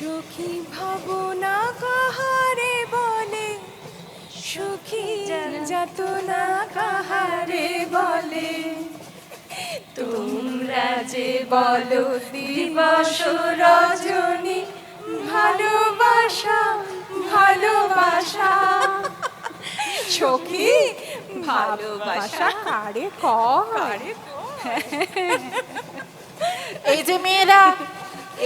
সুখী ভাবনা কাহারে বলে? সুখী যাতনা কাহারে বলে? তোমরা যে বলো দিবস রজনী ভালোবাসা ভালোবাসা। সখী ভালোবাসা কারে কারে এই যে মেয়েরা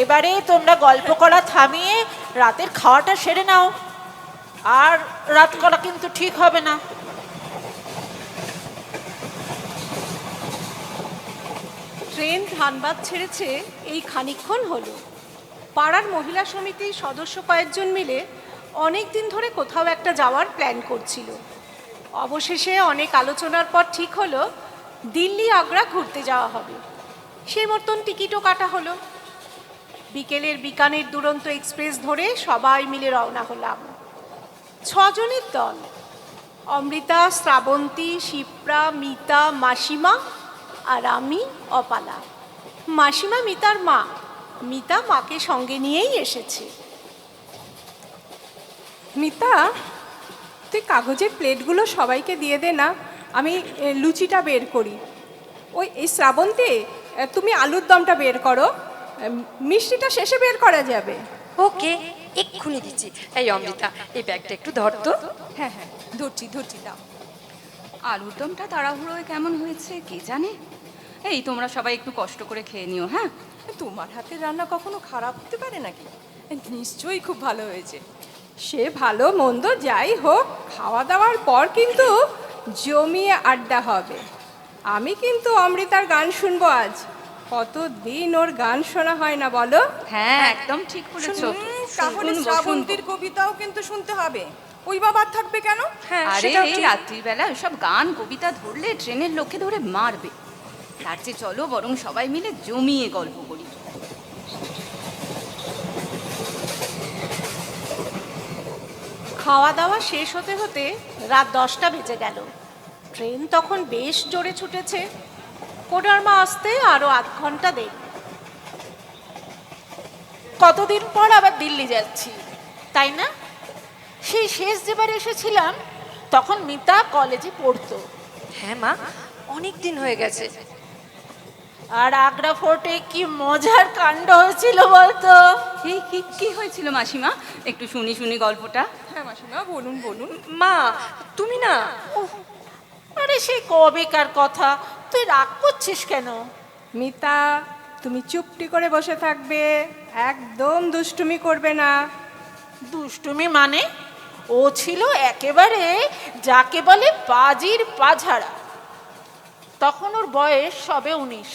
এবারে তোমরা গল্প করা থামিয়ে রাতের খাওয়াটা সেরে নাও। আর রাত করা কিন্তু ঠিক হবে না। ট্রেন ধানবাদ ছেড়েছে, এই খানিকক্ষণ হলো। পাড়ার মহিলা সমিতির সদস্য কয়েকজন মিলে অনেক দিন ধরে কোথাও একটা যাওয়ার প্ল্যান করছিল। অবশেষে অনেক আলোচনার পর ঠিক হলো দিল্লি আগ্রা ঘুরতে যাওয়া হবে। সেই মতন টিকিটও কাটা হলো। বিকেলের বিকানের দুরন্ত এক্সপ্রেস ধরে সবাই মিলে রওনা হলাম। ছজনের দল, অমৃতা, শ্রাবন্তী, শিপ্রা, মিতা, মাসিমা আর আমি, অপালা। মাসিমা মিতার মা, মিতা মাকে সঙ্গে নিয়েই এসেছে। মিতা, তুই কাগজের প্লেটগুলো সবাইকে দিয়ে দে না, আমি লুচিটা বের করি। ওই, এই শ্রাবন্তী তুমি আলুর দমটা বের করো। মিষ্টিটা শেষে বের করা যাবে। ওকে এক্ষুনি দিচ্ছি। এই অমৃতা এই ব্যাগটা একটু ধর তো। হ্যাঁ হ্যাঁ ধরছি ধরছি দাও। আলুর দমটা তাড়াহুড়োয় কেমন হয়েছে কে জানে? এই তোমরা সবাই একটু কষ্ট করে খেয়ে নিও হ্যাঁ? তোমার হাতের রান্না কখনো খারাপ হতে পারে নাকি? নিশ্চয়ই খুব ভালো হয়েছে। সে ভালো মন্দ যাই হোক খাওয়া দাওয়ার পর কিন্তু জমিয়ে আড্ডা হবে। আমি কিন্তু অমৃতার গান শুনব আজ। কতদিন ওর গান শোনা হয় না বলো? হ্যাঁ একদম ঠিক বলেছ। তাহলে শ্রাবন্তীর কবিতাও কিন্তু শুনতে হবে। ওই বাবার থাকবে কেন? হ্যাঁ আরে এই রাত্রিবেলা সব গান কবিতা ধরলে ট্রেনের লোকে ধরে মারবে। তার চেয়ে চলো বরং সবাই মিলে জমিয়ে গল্প করি। খাওয়া দাওয়া শেষ হতে হতে রাত দশটা বেজে গেল। ট্রেন তখন বেশ জোরে ছুটেছে। কোডারমা আসতে আরও আধ ঘণ্টা দেরি। কতদিন পর আবার দিল্লি যাচ্ছি তাই না? সেই শেষ যেবার এসেছিলাম তখন মিতা কলেজে পড়তো। হ্যাঁ মা অনেক দিন হয়ে গেছে। আর আগ্রা ফোর্টে কি মজার কাণ্ড হয়েছিল বলতো? এই কি কি হয়েছিল মাসিমা? একটু শুনি শুনি গল্পটা। হ্যাঁ মাসিমা বলুন বলুন। মা তুমি না আরে সেই কবেকার কথা তুই রাগ করছিস কেন? মিতা তুমি চুপটি করে বসে থাকবে একদম দুষ্টুমি করবে না। দুষ্টুমি মানে? ও ছিল একেবারে যাকে বলে বাজির পাঝাড়া। তখন ওর বয়স সবে উনিশ।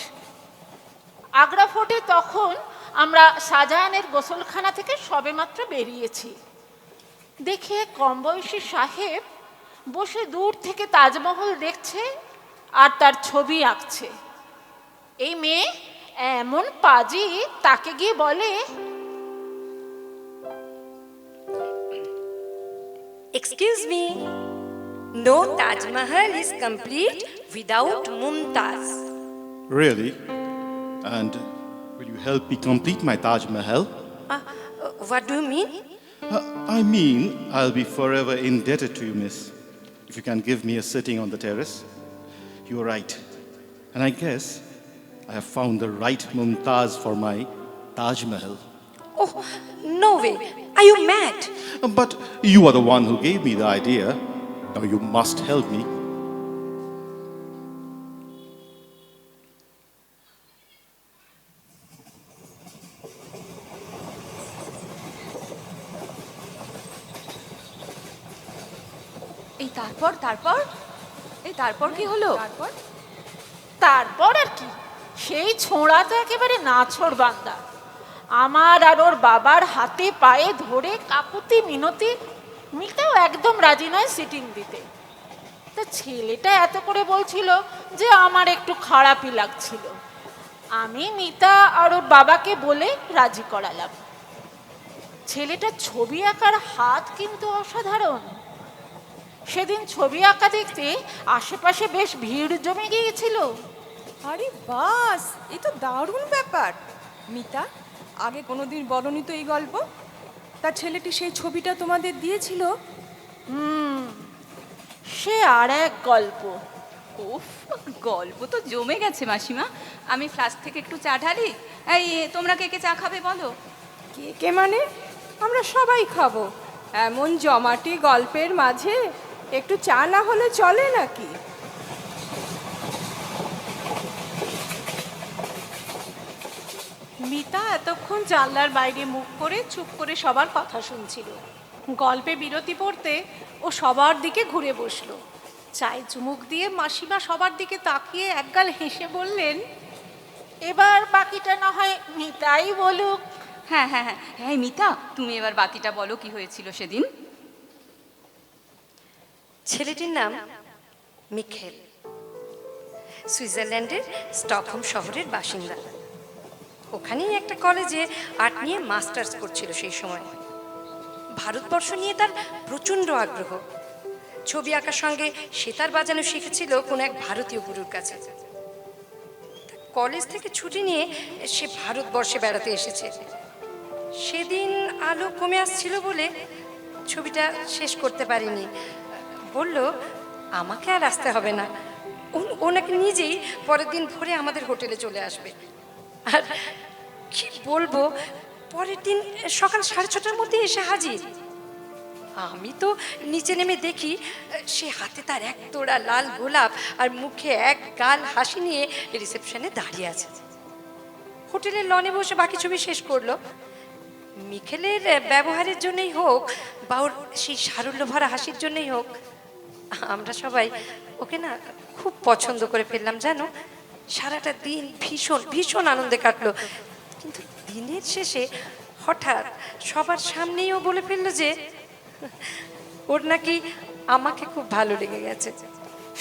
আগ্রা ফোর্টে তখন আমরা শাহজাহানের গোসলখানা থেকে সবেমাত্র বেরিয়েছি। দেখে কম বয়সী সাহেব বসে দূর থেকে তাজমহল দেখছে আর তার ছবি আঁকছে। এই মেয়ে এমন পাজি তাকে গিয়ে বলে excuse me no Taj Mahal is complete without Mumtaz really and will you help me complete my Taj Mahal what do you mean I mean I will be forever indebted to you miss if you can give me a sitting on the terrace. You're right. And I guess I have found the right Mumtaz for my Taj Mahal. Oh, no way. Are you mad? But you are the one who gave me the idea. Now you must help me তারপর? এই তারপর কি হলো? তারপর? তারপর আর কি? সেই ছোঁড়া তো একেবারে নাছড় বান্দা। আমার আর ওর বাবার হাতে পায়ে ধরে কাকুতি মিনতি মিতাও একদম রাজি নয় সিটিং দিতে। তা ছেলেটা এত করে বলছিল যে আমার একটু খারাপই লাগছিল। আমি মিতা আর ওর বাবাকে বলে রাজি করালাম। ছেলেটার ছবি আঁকার হাত কিন্তু অসাধারণ। সেদিন ছবি আঁকা দেখতে আশেপাশে বেশ ভিড় জমে গিয়েছিল। আরে বাস এ তো দারুণ ব্যাপার। মিতা আগে কোনোদিন বলনি তো এই গল্প? তার ছেলেটি সেই ছবিটা তোমাদের দিয়েছিল? হুম সে আর এক গল্প। উফ গল্প তো জমে গেছে মাসিমা। আমি ফ্লাস্ক থেকে একটু চা ঢালি। এই তোমরা কে কে চা খাবে বলো? কে কে মানে? আমরা সবাই খাব। এমন জমাটি গল্পের মাঝে একটু চা না হলে চলে নাকি? মিতা এতক্ষণ জানলার বাইরে মুখ করে চুপ করে সবার কথা শুনছিল। গল্পে বিরতি পড়তে ও সবার দিকে ঘুরে বসল। চায়ে চুমুক দিয়ে মাসিমা সবার দিকে তাকিয়ে একগাল হেসে বললেন এবার বাকিটা না হয় মিতাই বলুক। হ্যাঁ হ্যাঁ হ্যাঁ হ্যাঁ মিতা তুমি এবার বাকিটা বলো কি হয়েছিল সেদিন? ছেলেটির নাম মিখেল। সুইজারল্যান্ডের স্টকহোম শহরের বাসিন্দা। ওখানেই একটা কলেজে আর্ট নিয়ে মাস্টার্স করছিল সেই সময়। ভারতবর্ষ নিয়ে তার প্রচণ্ড আগ্রহ। ছবি আঁকার সঙ্গে সেতার বাজানো শিখেছিল কোনো এক ভারতীয় গুরুর কাছে। কলেজ থেকে ছুটি নিয়ে সে ভারতবর্ষে বেড়াতে এসেছে। সেদিন আলো কমে আসছিল বলে ছবিটা শেষ করতে পারিনি। বলল, আমাকে আর আসতে হবে না। ওনাকে নিজেই পরের দিন ভোরে আমাদের হোটেলে চলে আসবে। আর কি বলব, পরের দিন সকাল সাড়ে ছটার মধ্যে এসে হাজির। আমি তো নিচে নেমে দেখি, সে হাতে তার এক তোড়া লাল গোলাপ আর মুখে এক গাল হাসি নিয়ে রিসেপশনে দাঁড়িয়ে আছে। হোটেলের লনে বসে বাকি ছবি শেষ করল। মিখেলের ব্যবহারের জন্যই হোক বা ওর সেই সারল্য ভরা হাসির জন্যই হোক আমরা সবাই ওকে না খুব পছন্দ করে ফেললাম জানো? সারাটা দিন ভীষণ ভীষণ আনন্দে কাটলো। কিন্তু দিনের শেষে হঠাৎ সবার সামনেই ও বলে ফেলল যে ওর নাকি আমাকে খুব ভালো লেগে গেছে।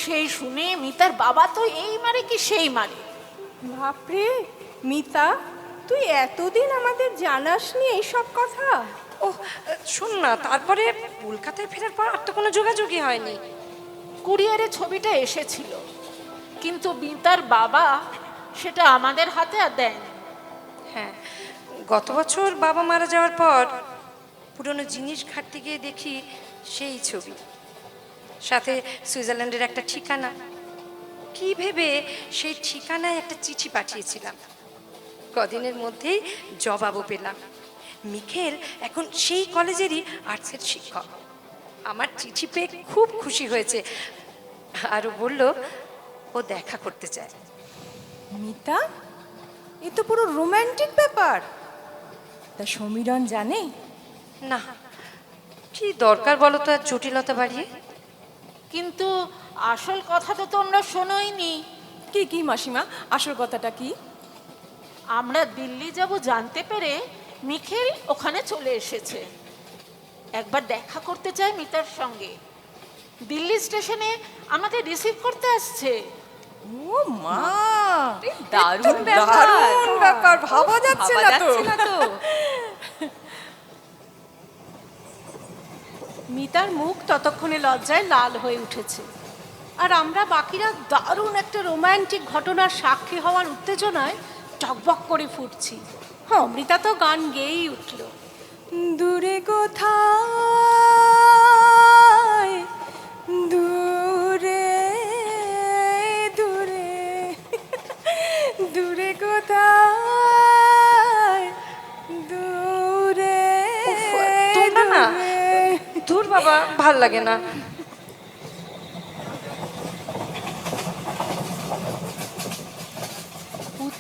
সেই শুনে মিতার বাবা তো এই মারে কি সেই মারে? বাপরে মিতা তুই এতদিন আমাদের জানাসনি এইসব কথা? ও শোন না, তারপরে কলকাতায় ফেরার পর আর তো কোনো যোগাযোগই হয়নি। কুরিয়ারে ছবিটা এসেছিল, কিন্তু মিতার বাবা সেটা আমাদের হাতে আর দেয়নি। হ্যাঁ গত বছর বাবা মারা যাওয়ার পর পুরনো জিনিস ঘাটতে গিয়ে দেখি সেই ছবি। সাথে সুইজারল্যান্ডের একটা ঠিকানা। কি ভেবে সেই ঠিকানায় একটা চিঠি পাঠিয়েছিলাম। কদিনের মধ্যেই জবাবও পেলাম। মিখেল এখন সেই কলেজেরই আর্টসের শিক্ষক। আমার চিঠি পেয়ে খুব খুশি হয়েছে। আরও বলল ও দেখা করতে চায়। মিতা এ তো পুরো রোম্যান্টিক ব্যাপার। তা সমীরণ জানে? না কি দরকার বলো তো আর জটিলতা বাড়িয়ে? কিন্তু আসল কথা তো তোমরা শোনোইনি। কি কি মাসিমা? আসল কথাটা কি? আমরা দিল্লি যাব জানতে পেরে মিখেল ওখানে চলে এসেছে। একবার দেখা করতে চাই মিতার সঙ্গে। দিল্লি স্টেশনে আমাদের রিসিভ করতে আসছে। ও মা দারুণ দারুণ ব্যাপার। ভাবা যাচ্ছে না তো। মিতার মুখ ততক্ষণে লজ্জায় লাল হয়ে উঠেছে। আর আমরা বাকিরা দারুণ একটা রোমান্টিক ঘটনার সাক্ষী হওয়ার উত্তেজনায় টকবক করে ফুটছি। অমৃতা তো গান গেয়েই উঠল। দূরে কোথায়? দূরে দূরে দূরে কোথায়? দূরে তোমরা না দূরে। দূর বাবা ভালো লাগে না।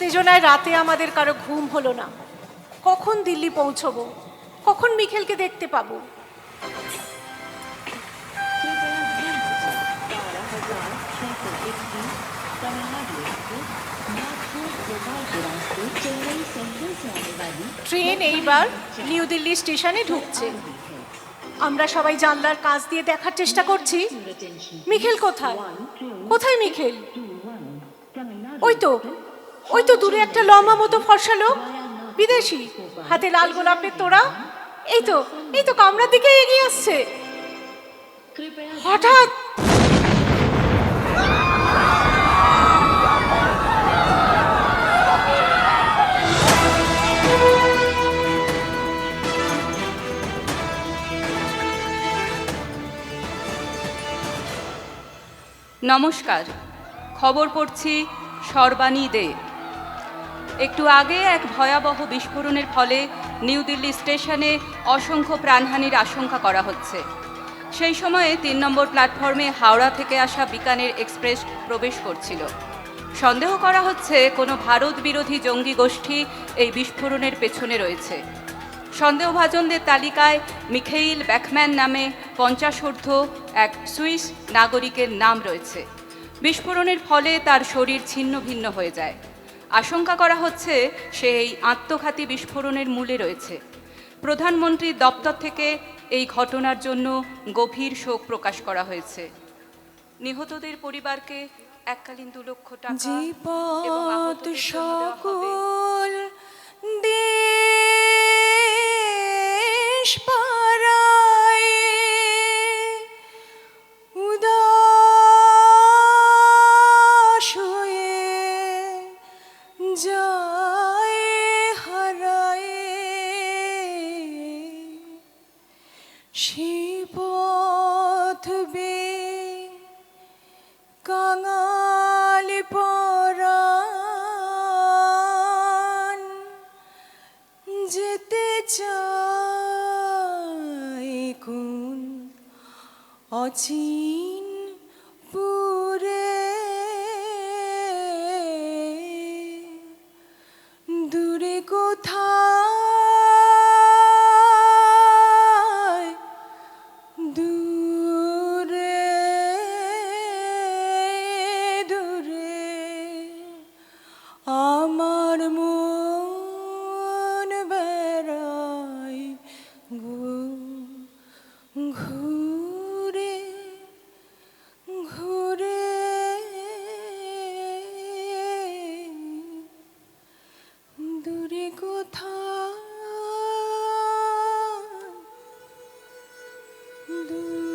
উত্তেজনায় রাতে আমাদের কারও ঘুম হলো না। কখন দিল্লি পৌঁছবো? কখন মিখেলকে দেখতে পাবো? ট্রেন এইবার নিউ দিল্লি স্টেশনে ঢুকছে। আমরা সবাই জানলার কাজ দিয়ে দেখার চেষ্টা করছি। মিখেল কোথায়? কোথায় মিখেল? ওই তো ওই তো দূরে একটা লম্বা মতো ফর্সা লোক। বিদেশি। হাতে লাল গোলাপের তোড়া। এই তো এই তো কামরার দিকে এগিয়ে আসছে। হঠাৎ নমস্কার। খবর পড়ছি সর্বাণী দে। একটু আগে এক ভয়াবহ বিস্ফোরণের ফলে নিউ দিল্লি স্টেশনে অসংখ্য প্রাণহানির আশঙ্কা করা হচ্ছে। সেই সময়ে তিন নম্বর প্ল্যাটফর্মে হাওড়া থেকে আসা বিকানের এক্সপ্রেস প্রবেশ করছিল। সন্দেহ করা হচ্ছে কোনো ভারত বিরোধী জঙ্গি গোষ্ঠী এই বিস্ফোরণের পেছনে রয়েছে। সন্দেহভাজনদের তালিকায় মিখেইল ব্যাকম্যান নামে পঞ্চাশোর্ধ্ব এক সুইস নাগরিকের নাম রয়েছে। বিস্ফোরণের ফলে তার শরীর ছিন্ন ভিন্ন হয়ে যায়। আশঙ্কা করা হচ্ছে সে এই আত্মঘাতী বিস্ফোরণের মূলে রয়েছে। প্রধানমন্ত্রীর দপ্তর থেকে এই ঘটনার জন্য গভীর শোক প্রকাশ করা হয়েছে। নিহতদের পরিবারকে এককালীন দু লক্ষ টাকা সকল দেশ 我知 Do